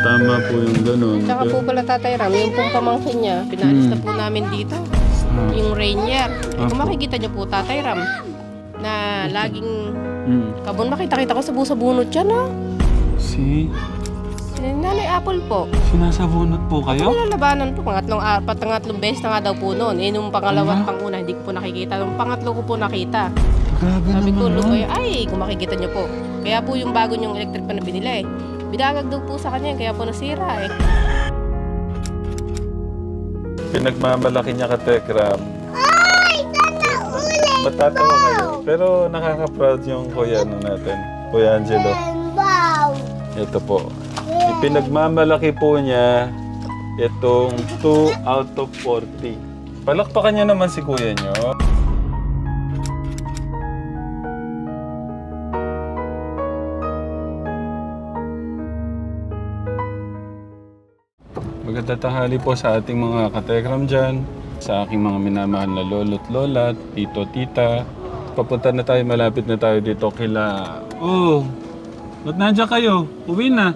tama po yung ganun. Tsaka po pala Tatay Ram, yung pong pamangkin niya, pinalis na po namin dito. Ah, Yung Rainier. Eh, kung makikita niyo po Tatay Ram, na laging mm. kabon makita-kita ko sa busa bunot siya no. Si, Si Nanay Apple po. sinasabunot po kayo? Nilalabanan po, pangatlong, uh, pangatlong beses na nga daw po noon. Eh, nung pangalawa at Ala. panguna, hindi ko po nakikita. Nung pangatlo ko po nakita. Grabe Sabi ko, naman. Lukoy, ay, kung makikita niyo po. Kaya po yung bago niyong electric pa na binili. Bidagag daw po sa kanya, kaya po nasira eh. Pinagmamalaki niya ka Tekram. Ay, sana ulit Matatawa kayo. Pero nakaka-proud yung kuya ano natin. Kuya Angelo. Ito po. Ipinagmamalaki po niya itong 2 out of 40. Palakpakan niya naman si kuya niyo. Magandang tanghali po sa ating mga katekram dyan, sa aking mga minamahal na lolo't lolat, tito, tita. Papunta na tayo, malapit na tayo dito kila... Oh, ba't nandiyan kayo? Uwi na.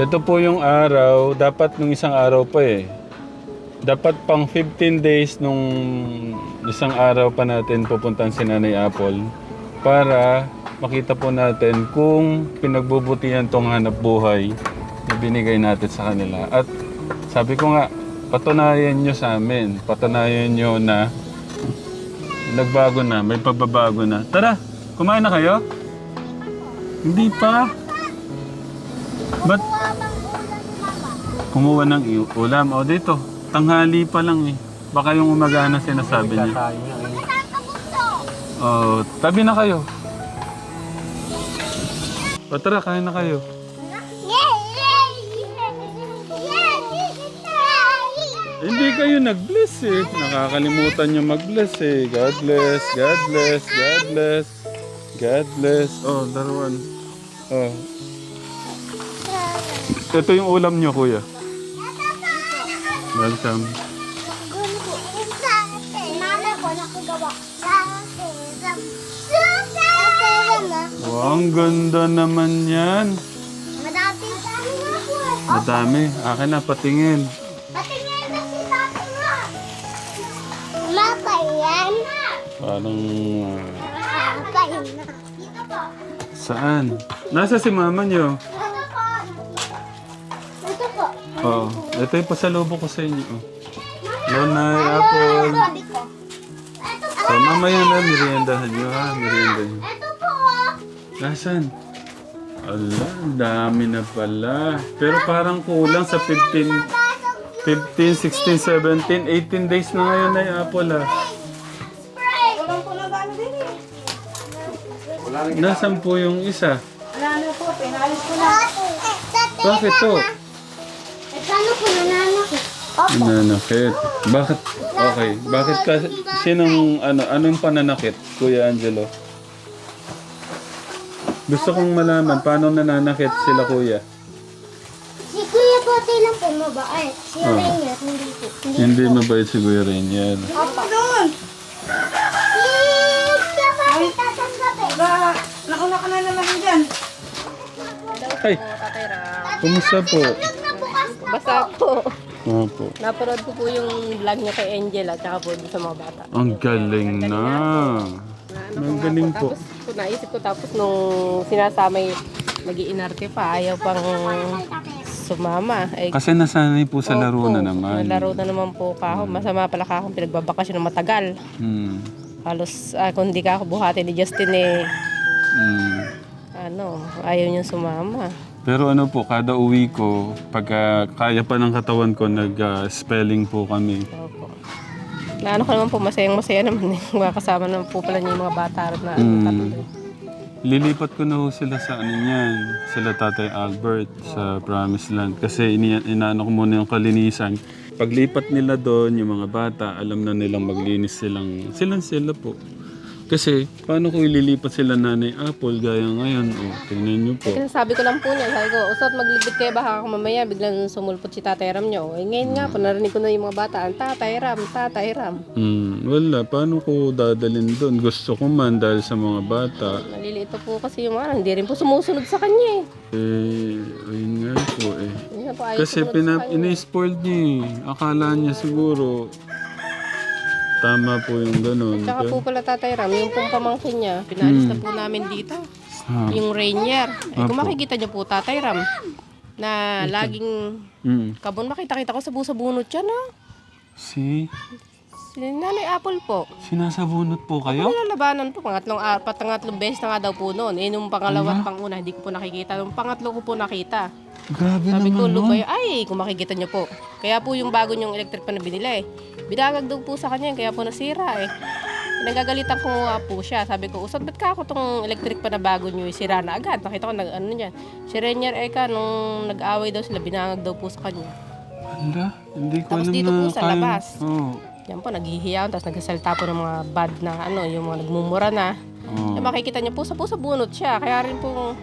Ito po yung araw, dapat nung isang araw pa eh. Dapat pang 15 days nung isang araw pa natin pupuntahan si Nanay Apple para makita po natin kung pinagbubutihan tong hanap buhay na binigay natin sa kanila. At sabi ko nga, patunayan nyo sa amin, patunayan nyo na nagbago na, may pagbabago na. Tara, kumain na kayo? Hindi pa. Ba't kumuha ng ulam? O dito, tanghali pa lang eh. Baka yung umaga na sinasabi niya. Oh, tabi na kayo. O tara, kain na kayo. Hindi kayo nag-bless eh. Nakakalimutan nyo mag-bless eh. God bless, God bless, God bless. God bless. Oh, daruan. Oh. Ito yung ulam nyo, kuya. Welcome. Wow, ang ganda naman yan. Akin. Madami. Akin na. Patingin Parang... na. Po. saan? Nasa si mama nyo. Ito po. Ito po. Oo. Ito yung pasalubong ko sa inyo. Oh. Lonay, apple. So, mamaya na, meriendahan nyo ha. Merienda nyo. Ito po. Nasaan? Ala, dami na pala. Pero parang kulang sa 15, 15, 16, 17, 18 days na ngayon ay apple ah. Nasaan po yung isa? Ano po, pinalis ko na. Bakit to? Eh, paano po nananakit? Opo. Nananakit. Bakit? Okay. Bakit ka, sinong, ano, anong pananakit, Kuya Angelo? Gusto kong malaman, paano nananakit sila, Kuya? Si Kuya Bote lang po mabait. Si Ah. Rainier, hindi po. Hindi mabait si Kuya Rainier. Opo. Nauna ka na naman dyan. Ay, Po, Tatay Ram. kumusta po? Basta po, Opo. napanood ko po yung vlog niya kay Angel at saka po sa mga bata. Ang galing na. Na ano Ang galing nga po. po. Tapos po, naisip ko tapos nung sinasamay nag-iinarte pa, ayaw pang sumama. Eh, Kasi nasanay po sa laro na naman. Laro na naman po kahon. Masama pala kahon, pinagbabakasyon ng matagal. Hmm. Halos, ah, kung di ka ako buhati ni Justin eh, Hmm. ano, ayaw niya sumama. Pero ano po, kada uwi ko, pagka kaya pa ng katawan ko, nag-spelling po kami. Opo. Na ano ko naman po, masayang masaya naman eh. Mga kasama naman po pala niya yung mga bata na ano, Mm. tatlo. Lilipat ko na ho sila sa ano niyan, sila Tatay Albert sa Promised Land. Kasi ini inaano ko muna yung kalinisan. Paglipat nila doon, yung mga bata, alam na nilang maglinis silang, silang sila po. Kasi, paano ko ililipat sila nanay Apple gaya ngayon? O, tingnan niyo po. Kasi sabi ko lang po niya, sabi ko, usot maglibit kayo baka ako mamaya biglang sumulpot si Tatay Ram niyo. Eh ngayon nga po, narinig ko na yung mga bata, ang Tatay Ram, Tatay Ram. Hmm. wala. Paano ko dadalhin doon? Gusto ko man dahil sa mga bata. Nalilito po kasi yung ano, hindi rin po sumusunod sa kanya eh. Eh, ayun nga po eh. Na po ayaw Kasi sumunod pinap sa kanya. ini-spoiled niya eh. Akala niya siguro tama po yung ganun. Tsaka po pala Tatay Ram, yung pong pamangkin niya, pinalis na po namin dito. Ah, Yung Rainier. Eh, kung Apo. makikita niyo po Tatay Ram, na laging mm. kabon makita-kita ko sa busa bunot siya na. Si, Si Nanay Apple po. sinasabunot po kayo? Nilalabanan po, pangatlong, uh, pangatlong beses na nga daw po noon. Eh, nung pangalawa at panguna, hindi ko po nakikita. Nung pangatlo ko po nakita. Grabe Sabi ko, naman nun. lubay, ay, kung makikita niyo po. Kaya po yung bago niyong electric pa na binili eh. Binagag daw po sa kanya, kaya po nasira eh. Nagagalitan ko nga po siya. Sabi ko, usad, ba't ka ako tong electric pa na bago niyo, eh, sira na agad. Nakita ko, nag, ano niyan. Si Renier Eka, nung nag-away daw sila, binangag daw po sa kanya. Hala, hindi ko Tapos alam dito na po sa labas. Oo. Yan po, naghihiyaw, tapos nagsasalita po ng mga bad na, ano, yung mga nagmumura na. Oo. Eh, makikita niyo po, sa po sa bunot siya. Kaya rin po,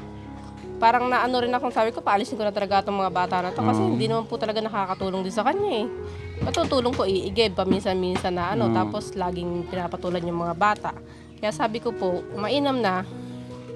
parang naano rin ako, sabi ko, paalisin ko na talaga itong mga bata na to. Kasi Oo. hindi naman po talaga nakakatulong din sa kanya eh. Matutulong po, iigib, paminsan-minsan na ano, Oo. tapos laging pinapatulan yung mga bata. Kaya sabi ko po, mainam na,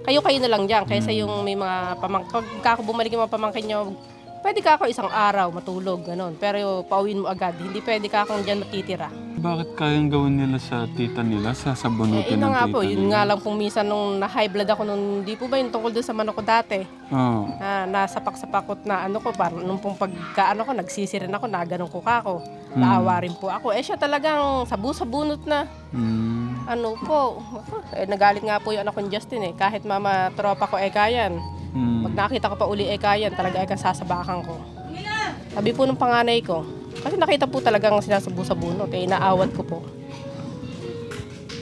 kayo-kayo na lang dyan, kaysa yung may mga pamang... Pagka ako bumalik yung mga pamangkin nyo, pwede ka ako isang araw matulog, ganun. Pero pauwiin mo agad, hindi pwede ka akong dyan matitira. Bakit kayang gawin nila sa tita nila? Eh, Sasabunutin yun ng na nga tita po, yun nila? nga lang pong minsan nung na-high blood ako nung, di po ba yung tungkol doon sa manok ko dati? Oo. Na nasapak-sapakot na ano ko, parang nung pong pagkaano ko, nagsisirin ako, naganong ko ka ako. Hmm. Naawa rin po ako. Eh siya talagang sabu-sabunot na. Mm. Ano po, eh, nagalit nga po yung anak kong Justin eh. Kahit mama tropa ko ekayan. Mm. Pag nakita ko pa uli ekayan, talaga eka sasabakan ko. Sabi po ng panganay ko, kasi nakita po talagang sinasabu-sabunot, eh inaawat ko po.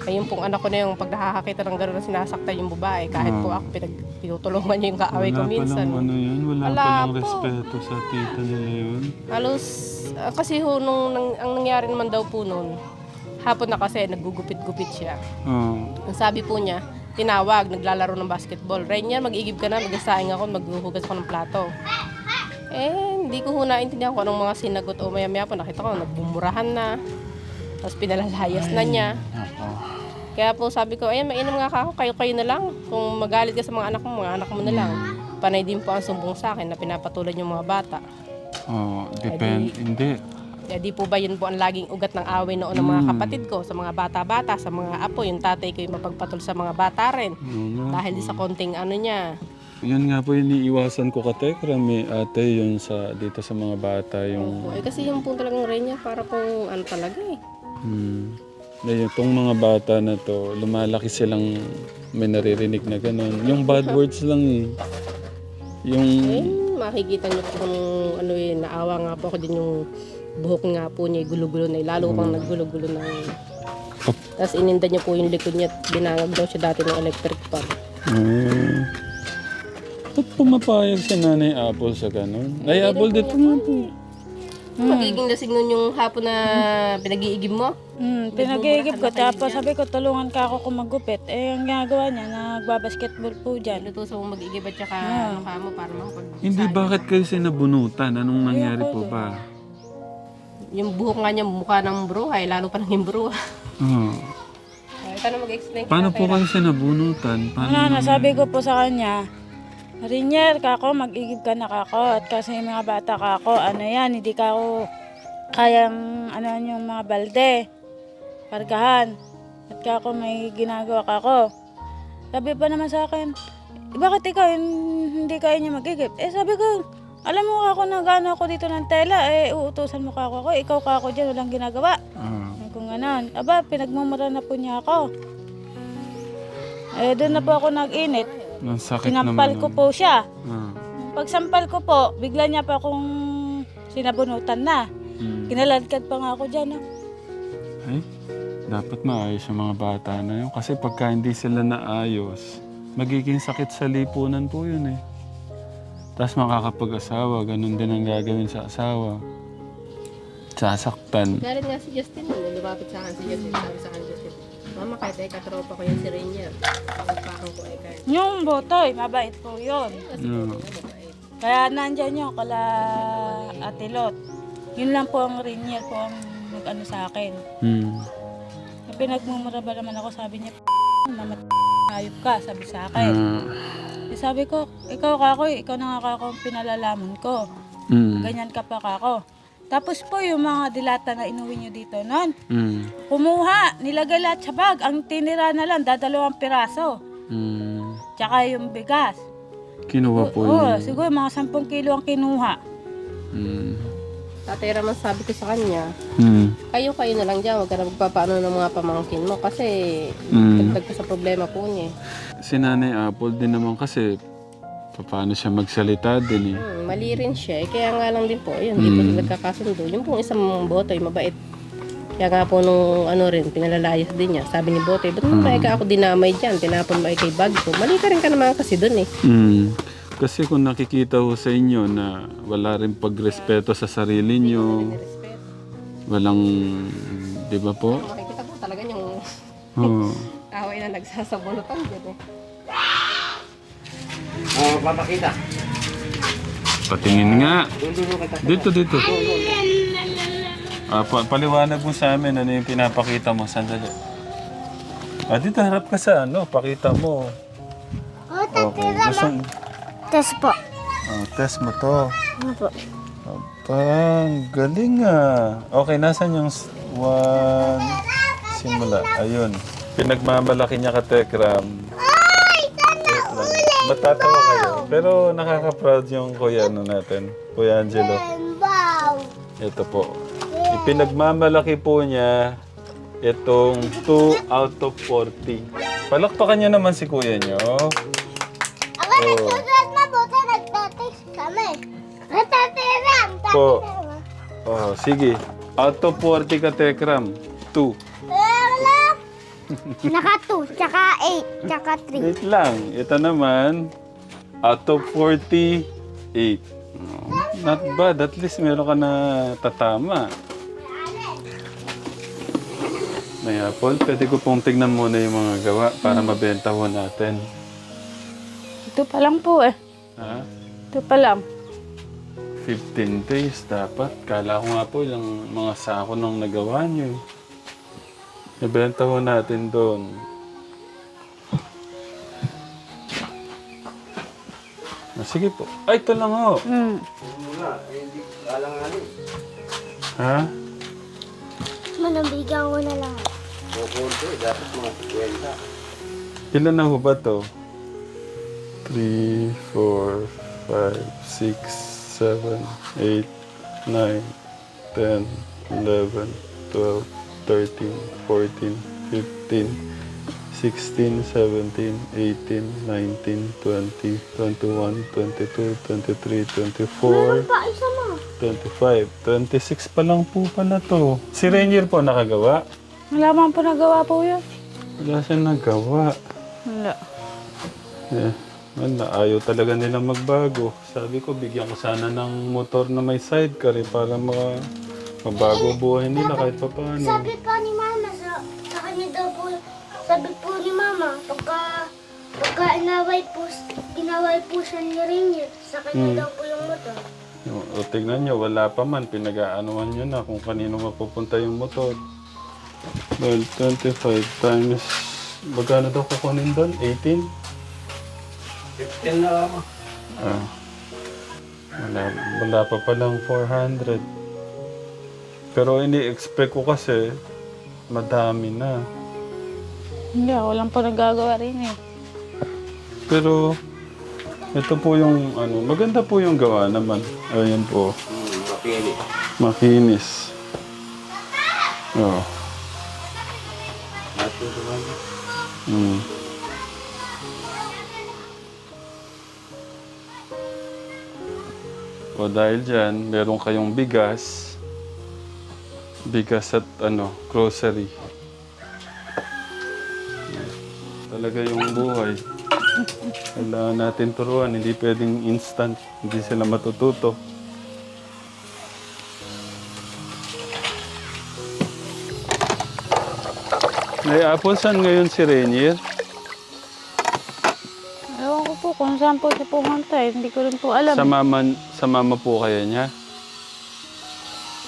Ayun pong anak ko na yung pag nakakakita ng gano'n na sinasaktan yung babae, kahit po ako pinag, pinutulungan niya yung kaaway ko Ah. Wala minsan. palang ano yun, wala, Wala palang po. respeto sa tita nila yun. Halos, ah, kasi ho, nung, nang, ang nangyari naman daw po noon, hapon na kasi, naggugupit-gupit siya. Oo. Ang sabi po niya, tinawag, naglalaro ng basketball. Rainier, mag-igib ka na, mag-isaing ako, maghuhugas ako ng plato. Eh, hindi ko ho naintindihan kung anong mga sinagot o maya-maya po nakita ko, nagbumurahan na. Tapos pinalalayas na niya. Kaya po sabi ko, ayan, mainam nga ka ako, kayo-kayo na lang. Kung magalit ka sa mga anak mo, mga anak mo na lang. Panay din po ang sumbong sa akin na pinapatulan yung mga bata. Oo, depend, hindi. Kaya di po ba yun po ang laging ugat ng away noon ng mga kapatid ko, sa mga bata-bata, sa mga apo, yung tatay ko yung mapagpatol sa mga bata rin. Nga. Dahil sa konting ano niya. Yun nga po yung iniiwasan ko ka Tekra, may ate yun sa, dito sa mga bata yung... Eh, kasi yung po talagang rin niya, para pong ano talaga eh. Hmm. Na itong mga bata na to, lumalaki silang may naririnig na gano'n. Yung bad words lang eh. Yung... Eh, makikita niyo po kung ano eh, naawa nga po ako din yung buhok nga po niya, gulo-gulo na, lalo pang naggulo-gulo na. Tapos ininda niya po yung likod niya, at binangag daw siya dati ng electric pan. Hmm. Ba't pumapayag si Nanay Apple sa gano'n? Ay, Apple, dito nga po. Magiging lasing nun yung hapon na pinag-iigib mo? Hmm, pinag-iigib ko. Tapos sabi ko, tulungan ka ako kung maggupit. Eh, ang ginagawa niya, nagbabasketball po dyan. Lutusan mo mag-iigib at saka ano ka mo para makapag... Hindi, bakit kayo sinabunutan? Anong nangyari po ba? Yung buhok nga niya mukha ng bruhay, lalo pa ng bruha. Oo. Na mag-explain. Paano po kayo sinabunutan? Paano? Ano, nasabi ko po sa kanya, Rinyer, kako, mag-igib ka na kako. At kasi yung mga bata kako, ano yan, hindi ka ako kayang, ano yung mga balde, pargahan. At kako, may ginagawa kako. Sabi pa naman sa akin, "Eh, bakit ikaw hin- hindi kaya niya mag-igib? Eh sabi ko, alam mo ako na gano ako dito ng tela, eh uutusan mo kako ako, ikaw kako dyan, walang ginagawa. Ah. Kung ganon. Aba, pinagmumura na po niya ako. Eh, doon na po ako nag-init. Ang sakit Sinampal naman. ko po siya. Ah. Pagsampal ko po, bigla niya pa akong sinabunutan na. Hmm. Kinaladkad pa nga ako dyan. ah. Ay, dapat maayos yung mga bata na yun. Kasi pagka hindi sila naayos, magiging sakit sa lipunan po yun eh. Tapos makakapag-asawa, ganun din ang gagawin sa asawa. Sasaktan. Galit nga si Justin, nung lumapit sa akin si Justin, sabi sa akin Mama, kahit ay katropa ko yan si Rainier. Pagpakang ko ay kahit. Yung botoy, mabait po yun. No. Kaya nandyan yung kala Ate Lot. Yun lang po ang Rainier po ang nag-ano sa akin. Hmm. pinagmumura ba naman ako, sabi niya, mamat hayop ka, sabi sa akin. Eh, sabi ko, ikaw kako, ikaw na nga kako ang pinalalaman ko. mm, Ganyan ka pa kako. Tapos po yung mga dilata na inuwi niyo dito noon, mm, kumuha, nilagay lahat sa bag. Ang tinira na lang, dadalawang piraso. mm. Tsaka yung bigas. Kinuha po Oo, yun. siguro mga 10 kilo ang kinuha. Mm. Tatay Raman sabi ko sa kanya, Mm. kayo kayo na lang dyan, huwag ka na magpapaano ng mga pamangkin mo kasi Mm. dagdag ko sa problema po niya. eh. Si Nanay Apple din naman kasi paano siya magsalita din eh. Hmm, mali rin siya. Eh, kaya nga lang din po, yun, hindi po Mm. sila nagkakasundo. Yung pong isang botoy, mabait. Kaya nga po nung ano rin, pinalalayas din niya. Sabi ni Botoy, ba't mo ba ako dinamay dyan? Tinapon mo ay kay bag ko. Mali ka rin ka naman kasi dun eh. Mm. Kasi kung nakikita ho sa inyo na wala rin pagrespeto sa sarili nyo, walang, di ba po? Makikita po talaga yung Oo. away na nagsasabunutan dyan eh. Patingin nga. Dito, dito. Ah, pa- paliwanag mo sa amin ano yung pinapakita mo. Sandali. Ah, dito harap ka sa ano. Pakita mo. Oh, Okay. Gusto, Test po. oh, test mo to. Ano po? Aba, ang galing ah. Okay, nasan yung one... Simula. Ayun. Pinagmamalaki niya ka, Tekram. Matatawa kayo. Pero nakaka-proud yung kuya ano natin. Kuya Angelo. Ito po. Ipinagmamalaki po niya itong 2 out of 40. Palakpakan niyo naman si kuya niyo. Ako nagsusulat mabuti, nagtatext kami. Natatiram! Po. Oh, sige. Out of 40 ka, Tekram. 2. Naka 2, tsaka 8, tsaka 3. Wait lang. Ito naman, out of 48. Oh, Not bad. At least meron ka na tatama. May apple. Pwede ko pong tignan muna yung mga gawa para mabenta ho natin. Ito pa lang po eh. Ha? Ito pa lang. 15 days dapat. Kala ko nga po ilang mga sako nang nagawa niyo. Ibenta ho natin doon. Ah, sige po. Ay, ito lang ho. Mm. Ha? Manabigyan ko na lang. Ilan na ho ba to? 3, 4, 5, 6, 7, 8, 9, 10, 11, 12, 13, 14, 15, 16, 17, 18, 19, 20, 21, 22, 23, 24, Pa, isa mo. 25, 26 pa lang po pala to. Si Rainier po nakagawa. Wala man po nagawa po yun. Wala siya nagawa. Wala. Eh, wala. Ayaw talaga nila magbago. Sabi ko, bigyan ko sana ng motor na may sidecar eh, para mga mabago buhay nila kahit pa paano. Sabi pa ni Mama, sa, sa kanya daw po, sabi po ni Mama, pagka, pagka inaway po, inaway po siya ni Rainier, sa kanya daw po yung motor. O, tignan nyo, wala pa man. Pinag-aanuan nyo na kung kanino mapupunta yung motor. Well, 25 times... Magkano daw kukunin doon? 18? 15 na ako. Ah. Wala, wala pa palang 400. Pero ini-expect ko kasi madami na. Hindi, ako lang po nagagawa rin eh. Pero ito po yung ano, maganda po yung gawa naman. Ayan po, mapili. makinis. Oh. Natin naman. Mm. O dahil dyan, meron kayong bigas. Bigas at ano, grocery. Talaga yung buhay. Kailangan natin turuan, hindi pwedeng instant. Hindi sila matututo. May apple saan ngayon si Rainier? Ewan ko po kung saan po siya pumunta eh. Hindi ko rin po alam. Sa mama, sa mama po kaya niya?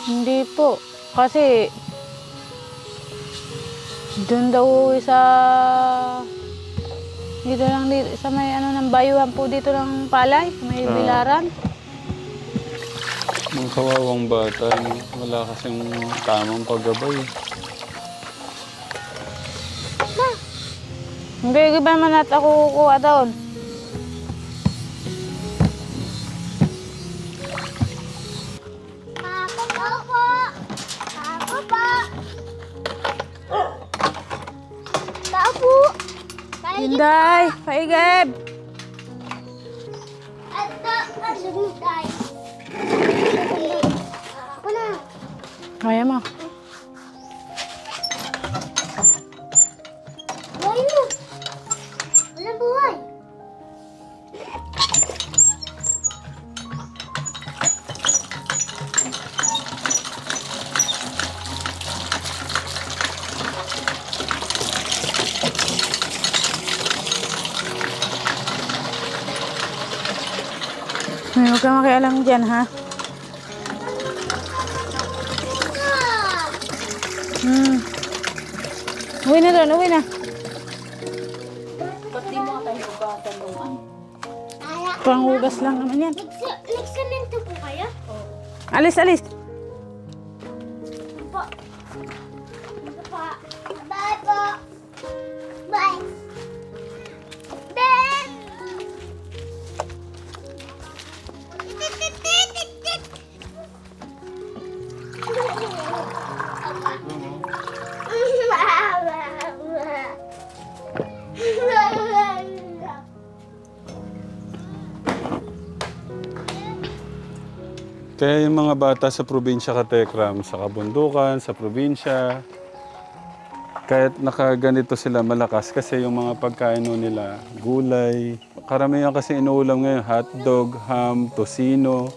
Hindi po. Kasi Doon daw sa... Dito lang dito, sa may ano ng bayuhan po dito ng palay, may Ah. bilaran. Mga kawawang bata, wala kasing tamang paggabay. Hindi, iba man at ako kukuha doon. Na. Kaya mo. Dyan, ha? Hmm. Uwi na doon, uwi na. Kaya, Panghugas lang naman yan. nagsa- nagsamento po kayo? Alis, alis. Kaya yung mga bata sa probinsya katekram, sa kabundukan, sa probinsya, kahit nakaganito sila malakas kasi yung mga pagkain nila, gulay, karamihan kasi inuulam ngayon, hotdog, ham, tosino.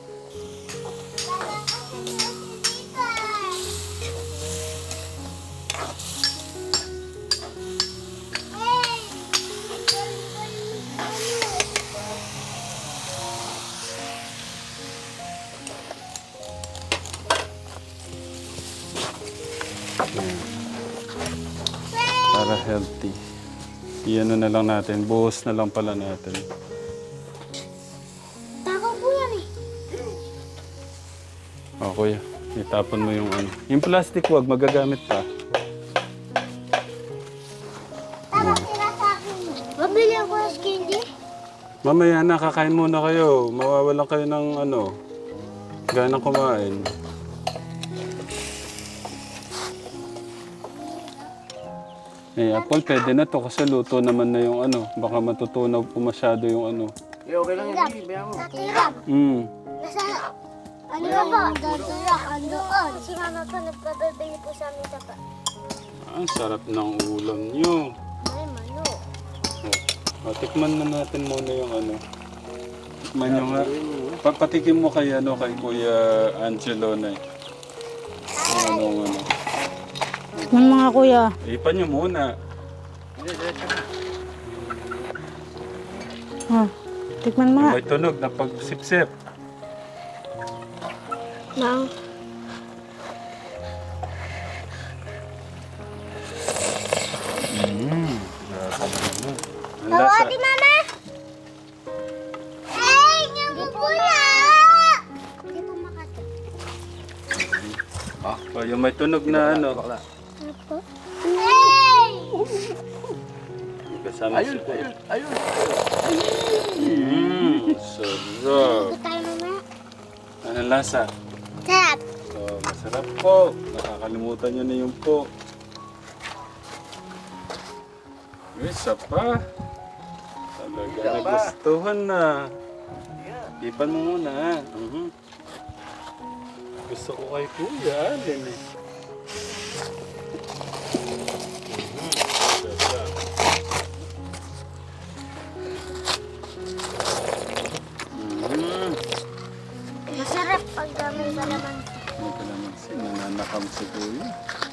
Para healthy. Iyan na lang natin, buhos na lang pala natin. Tako po yan eh. O kuya, itapon mo yung ano. Yung plastic wag, magagamit pa. Tama sila sa akin. Mabili ako ng candy. Mamaya na, kakain muna kayo. Mawawalan kayo ng ano, ganang kumain. Eh, Apple, pwede na to kasi luto naman na yung ano. Baka matutunaw po masyado yung ano. Natira. Mm. Nasa... Ano ba po? Natira. Andoon. Si mama po nagpabibili po sa amin sa pa. Ang sarap ng ulam nyo. Ay, mano. O, tikman na natin muna yung ano. Tikman nyo nga. Papatikim mo kay, ano, kay Kuya Angelo na Yung ano, ano. Ng mga kuya. Ipan nyo muna. Oh, tikman mo nga. May tunog na pagsipsip. Grabe naman. Ang Bawa lasa. di mama. Ay, nyamu po na. Hindi po makata. O, yung may tunog na ano. Ako? Kasama ayun, ayun, ayun. Mmm. Sarap. Ito tayo. Anong lasa? Sarap. So, masarap po. Nakakalimutan nyo na yung po. Isa pa. Talaga nagustuhan na. Ipan mo muna. ha? Mhm. Gusto ko kay Kuya Alin eh. tam sobie.